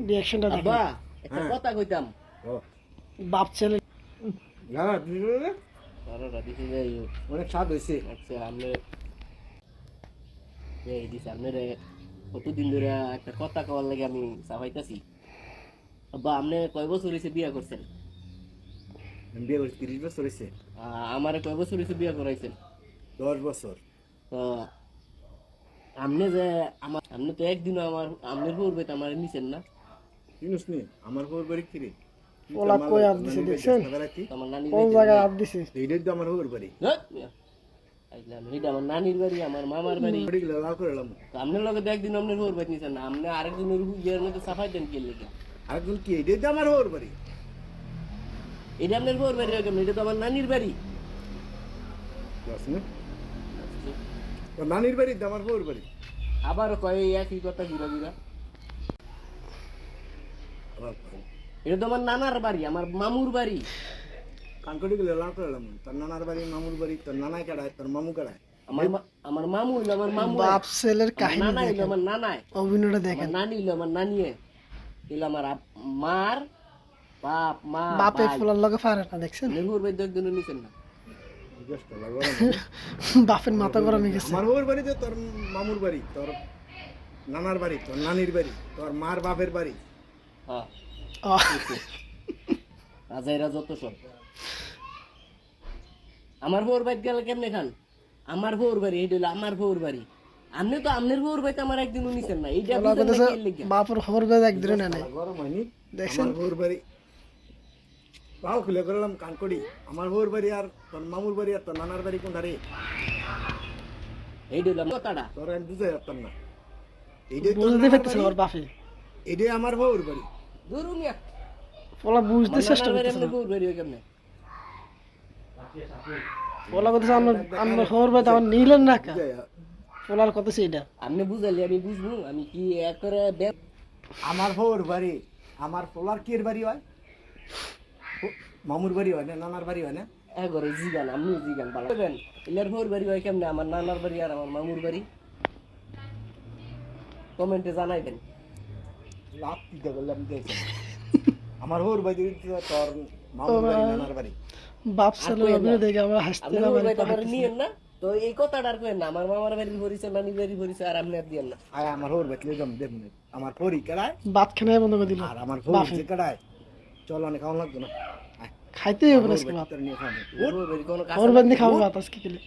রিয়াকশনটা আব্বা একটা হ্যাঁ। কথা কইতাম। বাপ ছেলে না যাই অনেক স্বাদ হয়েছে। আচ্ছা আপনি এই দিছে আপনার কতদিন ধরে একটা কথা কওয়ার লাগে আমি আব্বা আপনি কয় বছর হয়েছে বিয়া করছেন? বিয়ে করছি তিরিশ বছর হয়েছে আহ, আমারে কয় বছর হয়েছে বিয়া করাইছেন? দশ বছর। তো আপনি যে আমার আপনি তো একদিনও আমার আপনার পূর্বে তো আমার নিছেন না। নি আমার খবর বাড়ি কিরে? ওলা কই আপ দিছে দেখছেন কোন জায়গায় আপ দিছে? এইটাই তো আমার খবর আমার নানির বাড়ি আমার মামার আপনার লগে তো একদিন আপনার পূর্বে নিছেন আপনি আরেকদিনের ইয়ের মধ্যে সাফাই দেন কে লেগে? আরেকজন কি? এইটাই তো আমার খবর বাড়ি এটা আপনার পূর্ব বাড়ি এটা তো আমার নানির বাড়ি। নানির বাড়ি আমার বাড়ি আবার কয় একই কথা ঘুরা ঘুরা। আবার এটা তো আমার নানার বাড়ি আমার মামুর বাড়ি। কানকড়ি গেলে লাল করে এলাম তোর নানার বাড়ি মামুর বাড়ি তোর নানাই কাড়ায় তোর মামু কাড়ায়? আমার আমার মামু হইল আমার মামু বাপ ছেলের কাহিনী নানা হইল আমার নানায়। অভিনয়টা দেখেন। নানি হইল আমার নানিয়ে। হইল আমার আপ- মার বাপ মা বাপে ফুলার লগে পারে না দেখছেন? নির্ভর বাড়ি একদিনও নিছেন না। বাপের মাথা গরম হয়ে গেছে। আমার খবর বাড়ি তো তোর মামুর বাড়ি তোর নানার বাড়ি তোর নানির বাড়ি তোর মার বাপের বাড়ি। হ্যাঁ রাজাইরা যত সব। আমার বউর বাড়ি গেলে কেমনে খান? আমার বউর বাড়ি এইটা হলো আমার বউর বাড়ি। আপনি তো আপনার বউর বাড়িতে আমার একদিনও নিছেন না। এইটা না? বাপের খবর বেজে একদিনও নেয় নাই। গরম হয়নি দেখছেন? বউর বাড়ি। পাও খুলে করলাম কানকড়ি। আমার বউর বাড়ি আর তোর মামুর বাড়ি আর তোর নানার বাড়ি কোন ধারে এইটা হলো আমার কথাটা। তোর আমি বুঝতে পারতাম না। এইটাই তোর বুঝতে নানার পারতেছে বাড়ি, ওর বাপে। এইটাই আমার বউর বাড়ি। ওলা বুঝতে আমার চেষ্টা করতেছে হয় কেমনে? খবর নিলেন না কা কথা সেইটা আপনি বুঝালি আমি বুঝব আমি কি এক আমার বউর বাড়ি আমার পোলার কির বাড়ি হয়? মামুর বাড়ি হয় না নানার বাড়ি হয় না? জিগান আপনি জিগান বাড়ি হয় কেমনে? আমার নানার বাড়ি আর আমার মামুর বাড়ি? কমেন্টে জানাইবেন। লাভ দিতে আমার বউর বাড়ি তোর মামুর বাড়ি নানার বাড়ি। বাপ ছেলের অভিনয় দেখে আমরা হাসতে না পারি আমার নিয়েন না? তো এই কথাটা আর কেন না আমার মামার বাড়ি ভরিছে নানির বাড়ি ভরিছে আর আপনি আর দিয়েন না। আয় আমার বউর বাড়ি জম দেব আমার পরি কাড়ায়? ভাত খানাই বন্ধ করে দিল। আর আমার যে কাড়ায়? চল অনেক খাওয়া লাগতো না। আয়, খাইতেই হবে না আজকে ভাত। বউর বাড়ি কোনো কাজ খবর বেজে খাব ভাত আজকে খেলে।